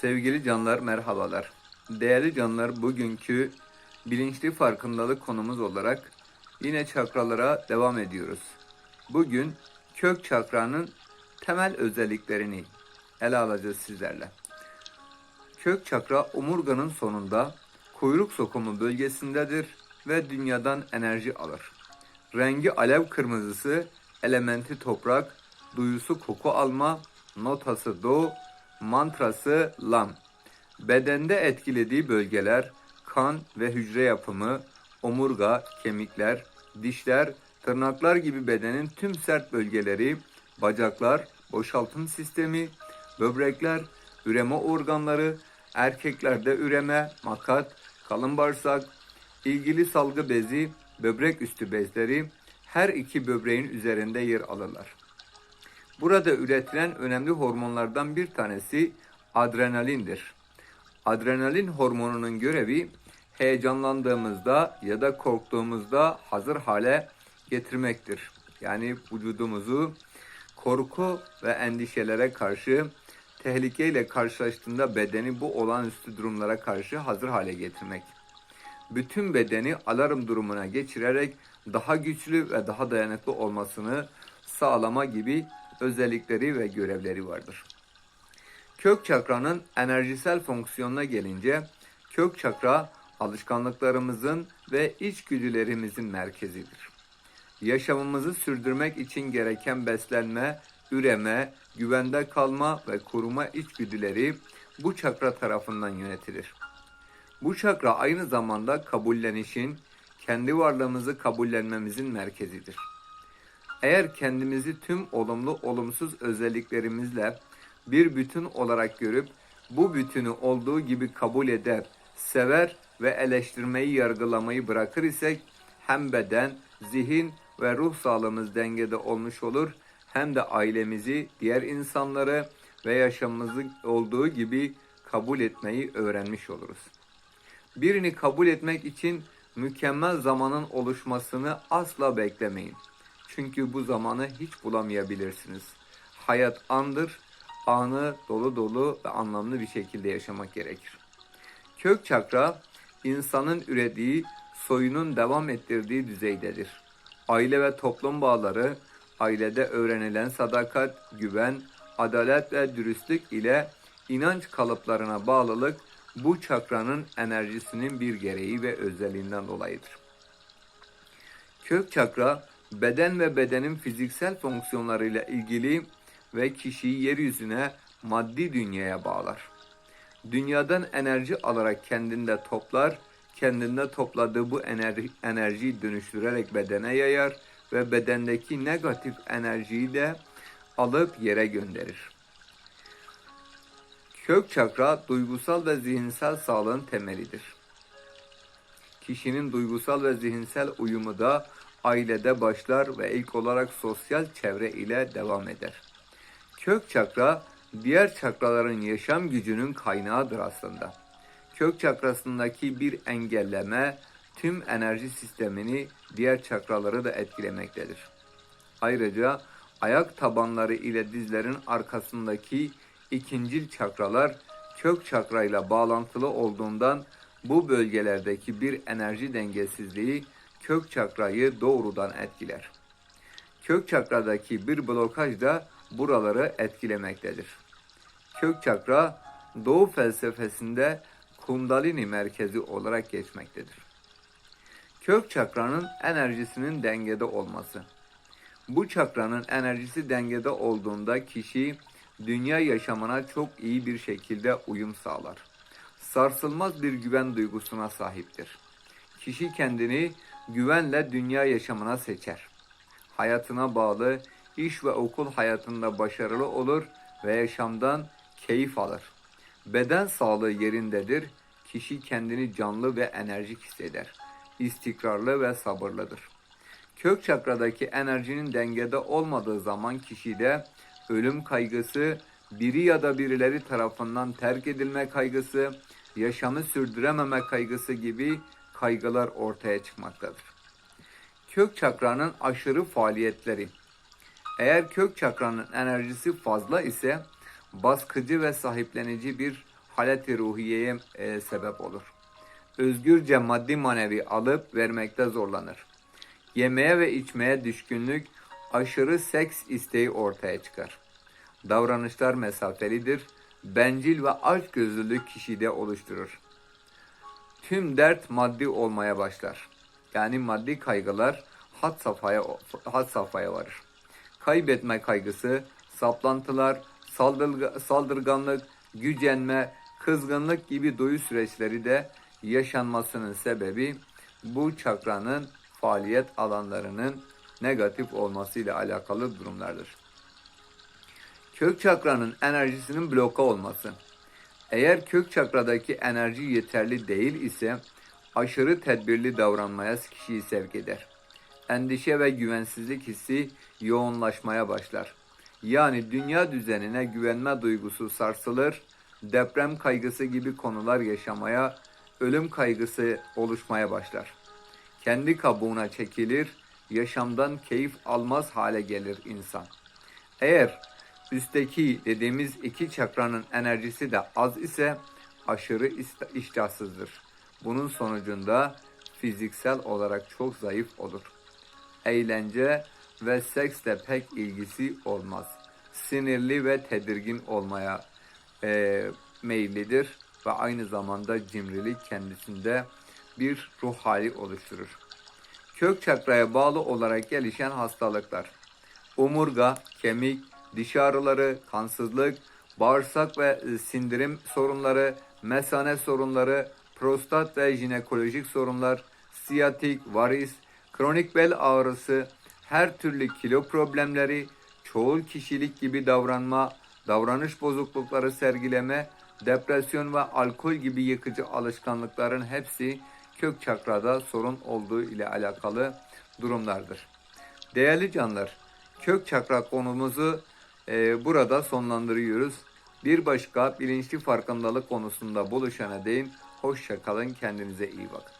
Sevgili canlar merhabalar. Değerli canlar bugünkü bilinçli farkındalık konumuz olarak yine çakralara devam ediyoruz. Bugün kök çakranın temel özelliklerini ele alacağız sizlerle. Kök çakra omurganın sonunda kuyruk sokumu bölgesindedir ve dünyadan enerji alır. Rengi alev kırmızısı, elementi toprak, duyusu koku alma, notası do, mantrası lam. Bedende etkilediği bölgeler kan ve hücre yapımı, omurga, kemikler, dişler, tırnaklar gibi bedenin tüm sert bölgeleri, bacaklar, boşaltım sistemi, böbrekler, üreme organları, erkeklerde üreme, makat, kalın bağırsak, ilgili salgı bezi, böbrek üstü bezleri her iki böbreğin üzerinde yer alırlar. Burada üretilen önemli hormonlardan bir tanesi adrenalindir. Adrenalin hormonunun görevi heyecanlandığımızda ya da korktuğumuzda hazır hale getirmektir. Yani vücudumuzu korku ve endişelere karşı tehlikeyle karşılaştığında bedeni bu olağanüstü durumlara karşı hazır hale getirmek. Bütün bedeni alarm durumuna geçirerek daha güçlü ve daha dayanıklı olmasını sağlama gibi özellikleri ve görevleri vardır. Kök çakranın enerjisel fonksiyonuna gelince kök çakra alışkanlıklarımızın ve içgüdülerimizin merkezidir. Yaşamımızı sürdürmek için gereken beslenme, üreme, güvende kalma ve koruma içgüdüleri bu çakra tarafından yönetilir. Bu çakra aynı zamanda kabullenişin, kendi varlığımızı kabullenmemizin merkezidir. Eğer kendimizi tüm olumlu olumsuz özelliklerimizle bir bütün olarak görüp bu bütünü olduğu gibi kabul eder, sever ve eleştirmeyi yargılamayı bırakır isek hem beden, zihin ve ruh sağlığımız dengede olmuş olur hem de ailemizi, diğer insanları ve yaşamımızı olduğu gibi kabul etmeyi öğrenmiş oluruz. Birini kabul etmek için mükemmel zamanın oluşmasını asla beklemeyin. Çünkü bu zamanı hiç bulamayabilirsiniz. Hayat andır, anı dolu dolu ve anlamlı bir şekilde yaşamak gerekir. Kök çakra, insanın ürediği, soyunun devam ettirdiği düzeydedir. Aile ve toplum bağları, ailede öğrenilen sadakat, güven, adalet ve dürüstlük ile inanç kalıplarına bağlılık bu çakranın enerjisinin bir gereği ve özelliğinden dolayıdır. Kök çakra beden ve bedenin fiziksel fonksiyonlarıyla ilgili ve kişiyi yeryüzüne maddi dünyaya bağlar. Dünyadan enerji alarak kendinde toplar, kendinde topladığı bu enerji, enerjiyi dönüştürerek bedene yayar ve bedendeki negatif enerjiyi de alıp yere gönderir. Kök çakra duygusal ve zihinsel sağlığın temelidir. Kişinin duygusal ve zihinsel uyumu da ailede başlar ve ilk olarak sosyal çevre ile devam eder. Kök çakra diğer çakraların yaşam gücünün kaynağıdır aslında. Kök çakrasındaki bir engelleme tüm enerji sistemini diğer çakraları da etkilemektedir. Ayrıca ayak tabanları ile dizlerin arkasındaki ikincil çakralar kök çakrayla bağlantılı olduğundan bu bölgelerdeki bir enerji dengesizliği kök çakrayı doğrudan etkiler. Kök çakradaki bir blokaj da buraları etkilemektedir. Kök çakra Doğu felsefesinde Kundalini merkezi olarak geçmektedir. Kök çakranın enerjisinin dengede olması. Bu çakranın enerjisi dengede olduğunda kişi dünya yaşamına çok iyi bir şekilde uyum sağlar. Sarsılmaz bir güven duygusuna sahiptir. Kişi kendini güvenle dünya yaşamına seçer. Hayatına bağlı, iş ve okul hayatında başarılı olur ve yaşamdan keyif alır. Beden sağlığı yerindedir. Kişi kendini canlı ve enerjik hisseder. İstikrarlı ve sabırlıdır. Kök çakradaki enerjinin dengede olmadığı zaman kişide ölüm kaygısı, biri ya da birileri tarafından terk edilme kaygısı, yaşamı sürdürememe kaygısı gibi kaygılar ortaya çıkmaktadır. Kök çakranın aşırı faaliyetleri. Eğer kök çakranın enerjisi fazla ise baskıcı ve sahiplenici bir haleti ruhiyeye e, sebep olur. Özgürce maddi manevi alıp vermekte zorlanır. Yemeğe ve içmeye düşkünlük, aşırı seks isteği ortaya çıkar. Davranışlar mesafelidir, bencil ve açgözlülük kişide oluşturur. Tüm dert maddi olmaya başlar. Yani maddi kaygılar had safhaya, had safhaya varır. Kaybetme kaygısı, saplantılar, saldırga, saldırganlık, gücenme, kızgınlık gibi duyu süreçleri de yaşanmasının sebebi bu çakranın faaliyet alanlarının negatif olmasıyla alakalı durumlardır. Kök çakranın enerjisinin bloka olması. Eğer kök çakradaki enerji yeterli değil ise aşırı tedbirli davranmaya kişiyi sevk eder. Endişe ve güvensizlik hissi yoğunlaşmaya başlar. Yani dünya düzenine güvenme duygusu sarsılır, deprem kaygısı gibi konular yaşamaya, ölüm kaygısı oluşmaya başlar. Kendi kabuğuna çekilir, yaşamdan keyif almaz hale gelir insan. Eğer üstteki dediğimiz iki çakranın enerjisi de az ise aşırı iştahsızdır. Bunun sonucunda fiziksel olarak çok zayıf olur. Eğlence ve seksle pek ilgisi olmaz. Sinirli ve tedirgin olmaya e, meyillidir ve aynı zamanda cimrilik kendisinde bir ruh hali oluşturur. Kök çakraya bağlı olarak gelişen hastalıklar. Omurga, kemik, diş ağrıları, kansızlık, bağırsak ve e, sindirim sorunları, mesane sorunları, prostat ve jinekolojik sorunlar, siyatik, varis, kronik bel ağrısı, her türlü kilo problemleri, çoğul kişilik gibi davranma, davranış bozuklukları sergileme, depresyon ve alkol gibi yıkıcı alışkanlıkların hepsi kök çakrada sorun olduğu ile alakalı durumlardır. Değerli canlar, kök çakra konumuzu e, burada sonlandırıyoruz. Bir başka bilinçli farkındalık konusunda buluşana değin. Hoşça kalın, kendinize iyi bakın.